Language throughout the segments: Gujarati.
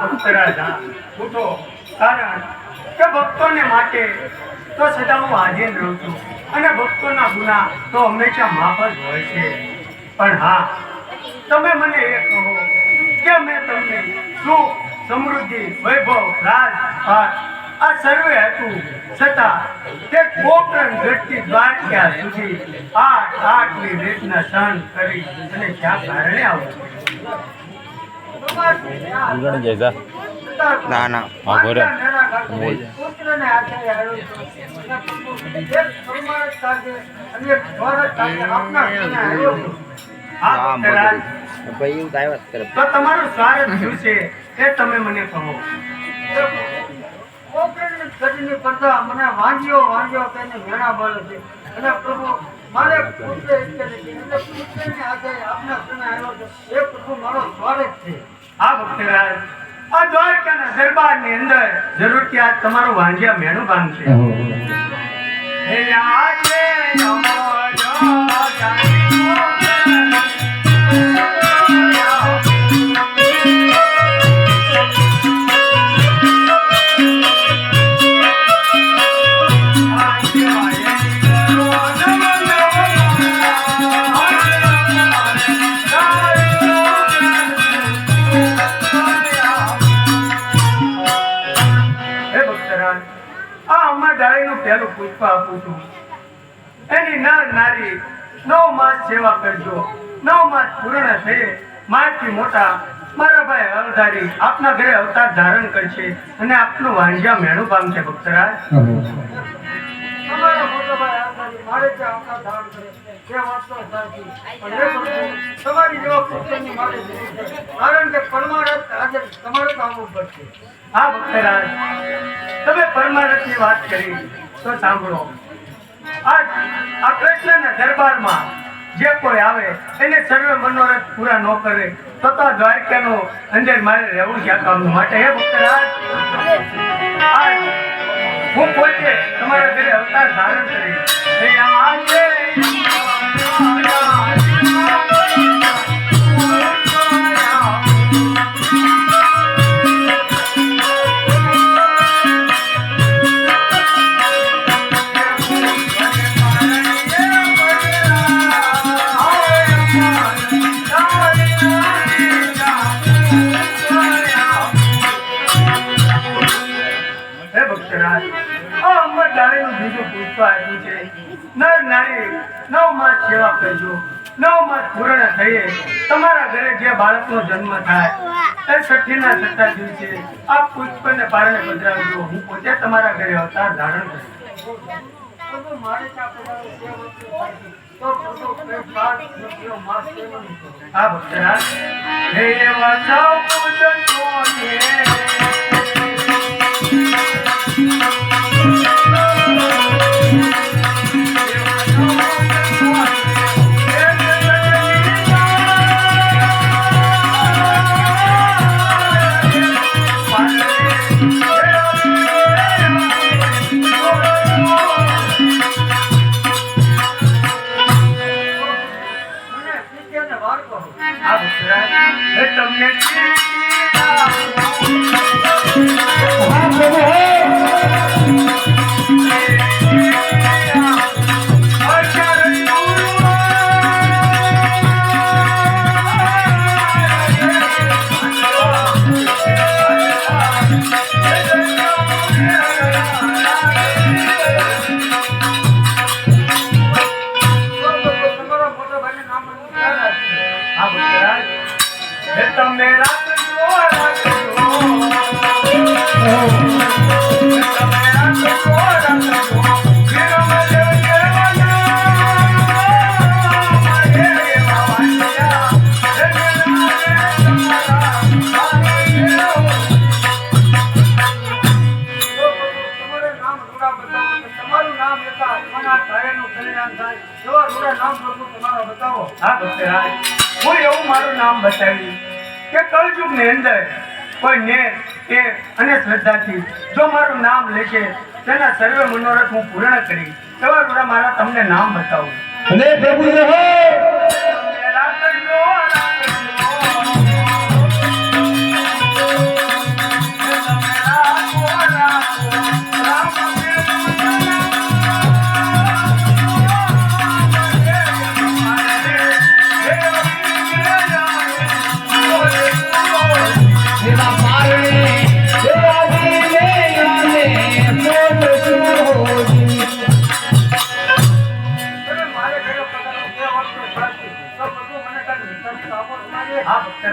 ભક્તરાજ હા ઉઠો. કારણ કે ભક્તોને માટે તો સદા હું હાજર રહું છું. અને ભક્તોના ગુના તો હંમેશા માફ જ હોય છે. પણ હા, તમે મને એ કહો કે મેં તમને સુખ, સમૃદ્ધિ, વૈભવ, રાજ આ સર્વે હતું છતાં તે કોકરણ ઘટતી દ્વારકા સુધી આઠ આઠની રીતના સહન કરી અને ક્યાં કારણે આવું. ઉલગડ જાય જા ના ના હા. બોલ. ભાઈ એવું કાંઈ વાત કરે તો તમારું સ્વાર્થ શું છે એ તમે મને કહો ગઢની કરતા મને વાંજ્યો વાંજ્યો તેને વેણા બળે છે અને પ્રભુ મારે નથી એટલે પુત્રને આજે આપના આવ્યો છે એ પ્રભુ મારો સ્વાર્થ છે હા ભક્તરાજ આ દ્વારકાના દરબારની અંદર જરૂરિયાત તમારું વાંજ્યા મેણું છે. હે આજે નમો પહેલું પુષ્પ આપું છું. એની નર નારી નવ માસ સેવા કરજો. નવ માસ પૂર્ણ થયે મારથી મોટા મારા ભાઈ અવધારી આપના ઘરે અવતાર ધારણ કરશે અને આપનું વાંજ્યા મેળું પામશે ભક્તરાજ. તમારા મોટા ભાઈ હળધારી મારે ત્યાં અવતાર ધારણ કરે તે વાત તો સાચી પણ એ પ્રભુ, તમારી જેવા પુત્રની મારે કારણ કે પરમારથ આજે વાત કરી. તો સાંભળો. આ કૃષ્ણના દરબારમાં જે કોઈ આવે, એને સર્વે મનોરથ પૂરા ન કરે તો તો આ દ્વારકાનો અંદર મારે રહેવું છે કામનું માટે. હે ભક્તરાજ હું પોતે તમારા ઘરે અવતાર ધારણ કરી. આ બીજું પૂછવા આવ્યું છે. નર નારી નવ માસ સેવા કરજો. નવ માસ પૂર્ણ થઈએ. તમારા ઘરે જે બાળકનો જન્મ થાય એ છઠ્ઠીના છઠ્ઠા દિવસે આ પુષ્પને પારણે પધરાવજો હું પોતે તમારા ઘરે અવતાર ધારણ કરીશ. મારે ભક્તરાજ. હે વાચાવ પૂજન કોને હું એવું મારું નામ બતાવ્યું કે કળયુગની અંદર કોઈ નેર એ અને શ્રદ્ધાથી જો મારું નામ લેશે, તેના સર્વે મનોરથ હું પૂર્ણ કરી એવા મારા તમને નામ બતાવું. અને પ્રભુ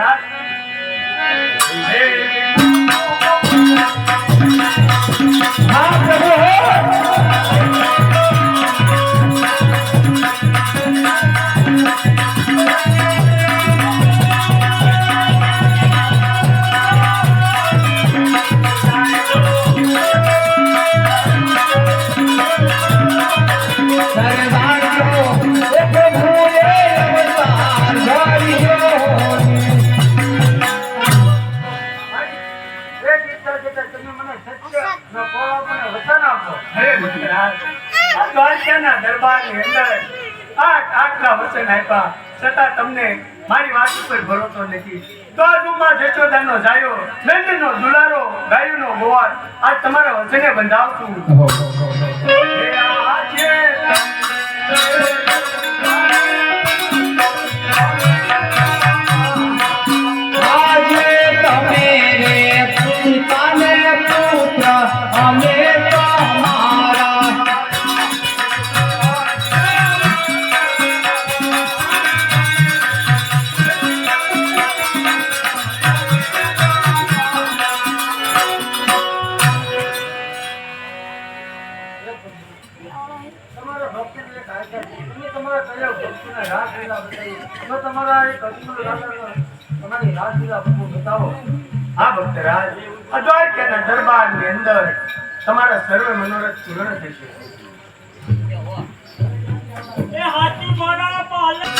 রাস্তা આપો હે દરબારની અંદર આઠ આટલા વચન આપ્યા. છતાં તમને મારી વાત ઉપર ભરોસો નથી. દ્વારજુમાં જશોદાનો જાયો, નંદનો દુલારો, ગાયોનો ગોવાળ. આ તમારા વચને બંધાવતું તમારા ભક્તિની છે. તમે તમારા કયા ભક્તિના અંદર તમારા સર્વ મનોરથ પૂર્ણ થશે અમારા